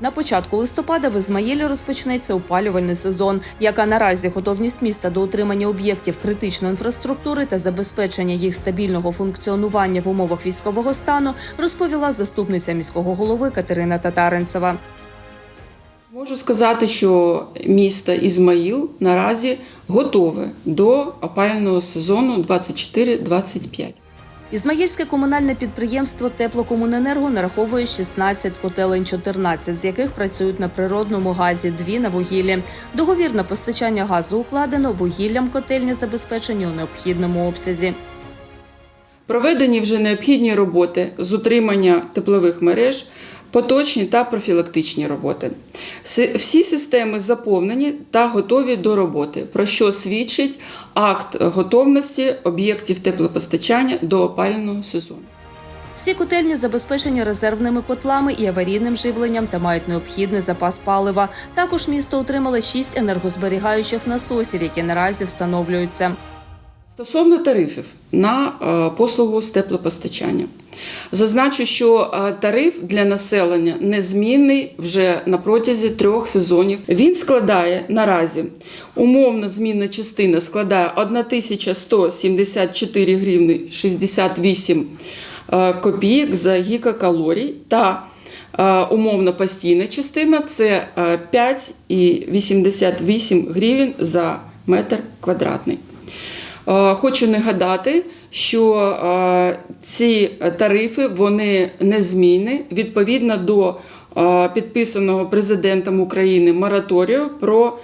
На початку листопада в Ізмаїлі розпочнеться опалювальний сезон, яка наразі готовність міста до утримання об'єктів критичної інфраструктури та забезпечення їх стабільного функціонування в умовах військового стану, розповіла заступниця міського голови Катерина Татаринцева. Можу сказати, що місто Ізмаїл наразі готове до опалювального сезону 24-25. Ізмаїльське комунальне підприємство Теплокомуненерго нараховує 16 котелень 14, з яких працюють на природному газі, дві на вугіллі. Договір на постачання газу укладено, вугіллям котельні забезпечені у необхідному обсязі. Проведені вже необхідні роботи з утримання теплових мереж, поточні та профілактичні роботи. Всі системи заповнені та готові до роботи, про що свідчить акт готовності об'єктів теплопостачання до опалювального сезону. Всі котельні забезпечені резервними котлами і аварійним живленням та мають необхідний запас палива. Також місто отримало шість енергозберігаючих насосів, які наразі встановлюються. Стосовно тарифів на е, послугу з теплопостачання, зазначу, що е, тариф для населення незмінний вже на протязі трьох сезонів. Він складає наразі умовна змінна частина складає 1174 гривни 68 е, копійок за гігакалорій та умовна постійна частина це е, 5,88 гривень за метр квадратний. Е, Хочу нагадати, що е, ці тарифи вони незмінні відповідно до е, підписаного президентом України мораторію про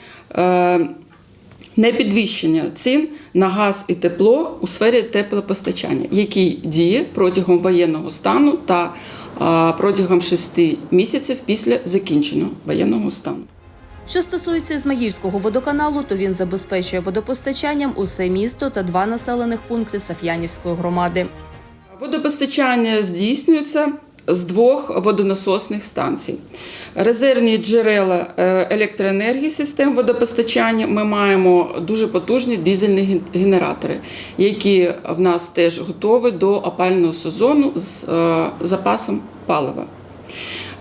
непідвищення цін на газ і тепло у сфері теплопостачання, який діє протягом воєнного стану та протягом шести місяців після закінчення воєнного стану. Що стосується Ізмаїльського водоканалу, то він забезпечує водопостачанням усе місто та два населених пункти Саф'янівської громади. Водопостачання здійснюється з двох водонасосних станцій. Резервні джерела е, електроенергії систем водопостачання ми маємо дуже потужні дизельні генератори, які в нас теж готові до опального сезону з е, запасом палива.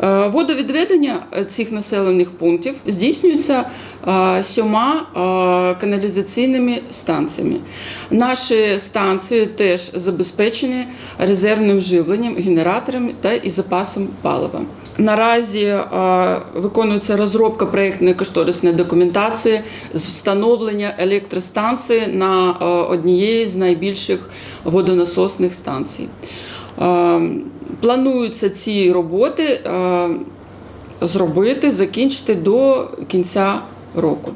Е, Водовідведення е, цих населених пунктів здійснюється е, сьома каналізаційними станціями. Наші станції теж забезпечені резервним живленням, генераторами та і запасом палива. Наразі виконується розробка проєктної кошторисної документації з встановлення електростанції на однієї з найбільших водонасосних станцій. Е, Плануються ці роботи е, зробити, закінчити до кінця року.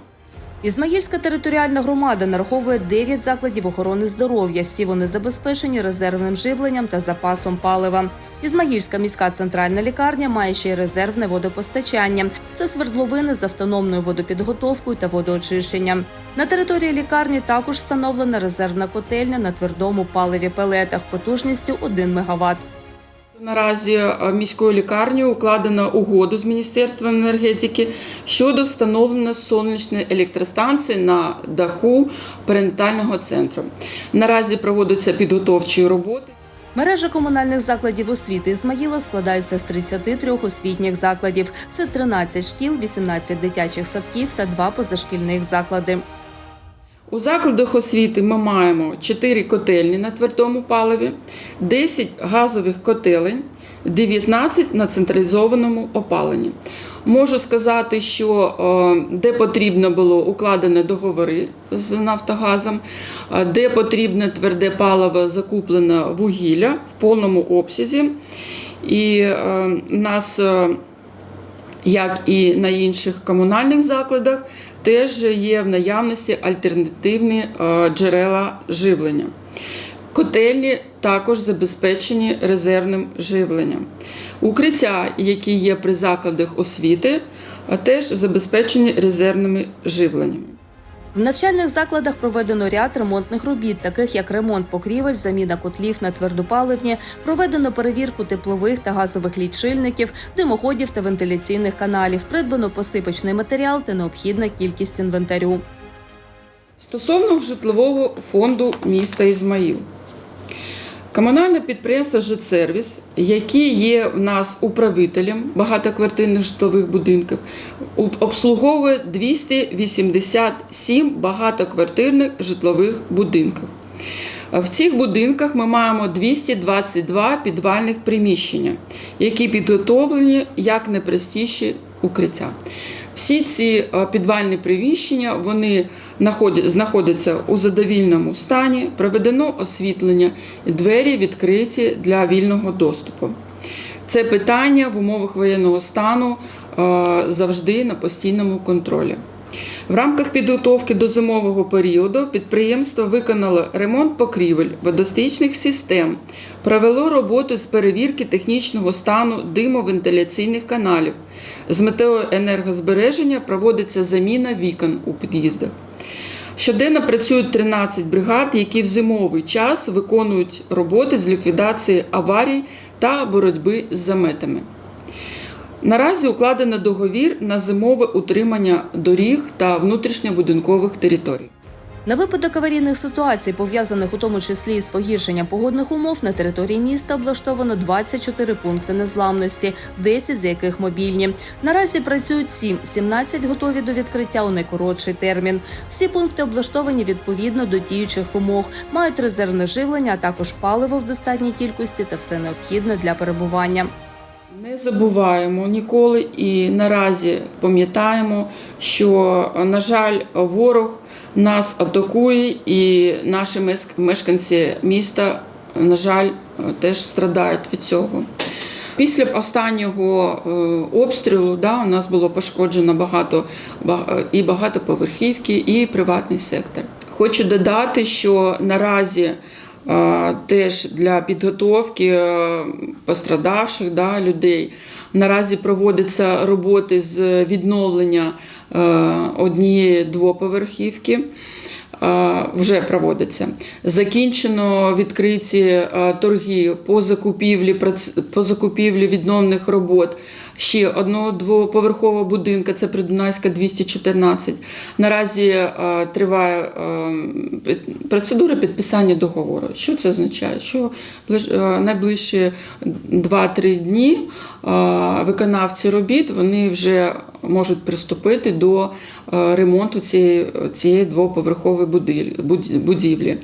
Ізмаїльська територіальна громада нараховує 9 закладів охорони здоров'я. Всі вони забезпечені резервним живленням та запасом палива. Ізмаїльська міська центральна лікарня має ще й резервне водопостачання. Це свердловини з автономною водопідготовкою та водоочищенням. На території лікарні також встановлена резервна котельня на твердому паливі пелетах потужністю 1 МВт. Наразі е, міською лікарнею укладено угоду з Міністерством енергетики щодо встановлення сонячної електростанції на даху перинатального центру. Наразі проводяться підготовчі роботи. Мережа комунальних закладів освіти Ізмаїла складається з 33 освітніх закладів. Це 13 шкіл, 18 дитячих садків та два позашкільних заклади. У закладах освіти ми маємо 4 котельні на твердому паливі, 10 газових котелень, 19 на централізованому опаленні. Можу сказати, що е, де потрібно було укладені договори з Нафтогазом, е, де потрібне тверде паливо закуплено вугілля в повному обсязі. І е, нас як і на інших комунальних закладах, теж є в наявності альтернативні джерела живлення. Котельні також забезпечені резервним живленням. Укриття, які є при закладах освіти, теж забезпечені резервними живленнями. В навчальних закладах проведено ряд ремонтних робіт, таких як ремонт покрівель, заміна котлів на твердопаливні, проведено перевірку теплових та газових лічильників, димоходів та вентиляційних каналів, придбано посипочний матеріал та необхідна кількість інвентарю. Стосовно житлового фонду міста Ізмаїл. Комунальне підприємство «Житсервіс», яке є в нас управителем багатоквартирних житлових будинків, обслуговує 287 багатоквартирних житлових будинків. В цих будинках ми маємо 222 підвальних приміщення, які підготовлені як найпростіші укриття. Всі ці е, підвальні приміщення вони знаходяться у задовільному стані, проведено освітлення, і двері відкриті для вільного доступу. Це питання в умовах воєнного стану е, завжди на постійному контролі. В рамках підготовки до зимового періоду підприємство виконало ремонт покрівель водостічних систем, провело роботу з перевірки технічного стану димовентиляційних каналів. З метою енергозбереження проводиться заміна вікон у під'їздах. Щоденно працюють 13 бригад, які в зимовий час виконують роботи з ліквідації аварій та боротьби з заметами. Наразі укладено договір на зимове утримання доріг та внутрішньобудинкових територій. На випадок аварійних ситуацій, пов'язаних у тому числі із погіршенням погодних умов, на території міста облаштовано 24 пункти незламності, 10 з яких мобільні. Наразі працюють 7, 17 готові до відкриття у найкоротший термін. Всі пункти облаштовані відповідно до діючих вимог, мають резервне живлення, а також паливо в достатній кількості та все необхідне для перебування. Не забуваємо ніколи і наразі пам'ятаємо, що, на жаль, ворог нас атакує, і наші мешканці міста, на жаль, теж страдають від цього. Після останнього е, обстрілу да, у нас було пошкоджено багато ба- і багатоповерхівки, і приватний сектор. Хочу додати, що наразі теж для підготовки е, пострадавших да, людей наразі проводяться роботи з відновлення е, однієї двоповерхівки. Е, Вже проводиться. Закінчено відкриті е, торги по закупівлі, по закупівлі відновних робот ще одного двоповерхового будинка, це Придунайська 214. Наразі е, триває е, процедура підписання договору. Що це означає? Що е, найближчі 2-3 дні виконавці робіт вони вже можуть приступити до е, ремонту цієї, цієї двоповерхової будівлі.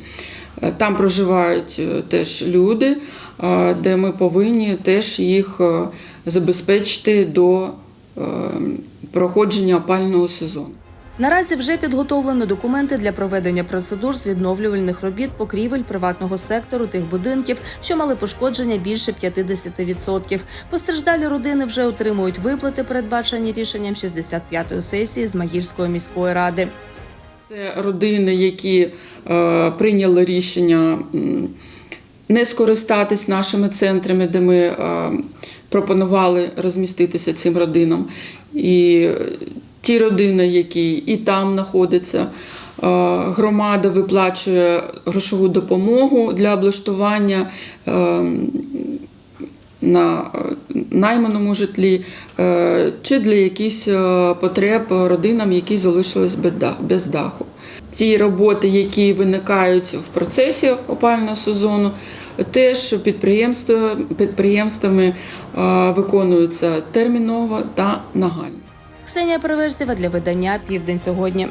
Е, Там проживають е, теж люди, е, де ми повинні теж їх е, забезпечити до е, проходження опального сезону. Наразі вже підготовлено документи для проведення процедур з відновлювальних робіт покрівель приватного сектору тих будинків, що мали пошкодження більше 50%. Постраждалі родини вже отримують виплати, передбачені рішенням 65-ї сесії Змаїльської міської ради. Це родини, які е, прийняли рішення не скористатись нашими центрами, де ми е, пропонували розміститися цим родинам. І е, ті родини, які і там знаходяться, е, громада виплачує грошову допомогу для облаштування. е, на е, найманому житлі чи для якихось потреб родинам, які залишились без даху. Ті роботи, які виникають в процесі опалювального сезону, теж підприємства, підприємствами виконуються терміново та нагально. Ксенія Переверсєва для видання Південь сьогодні.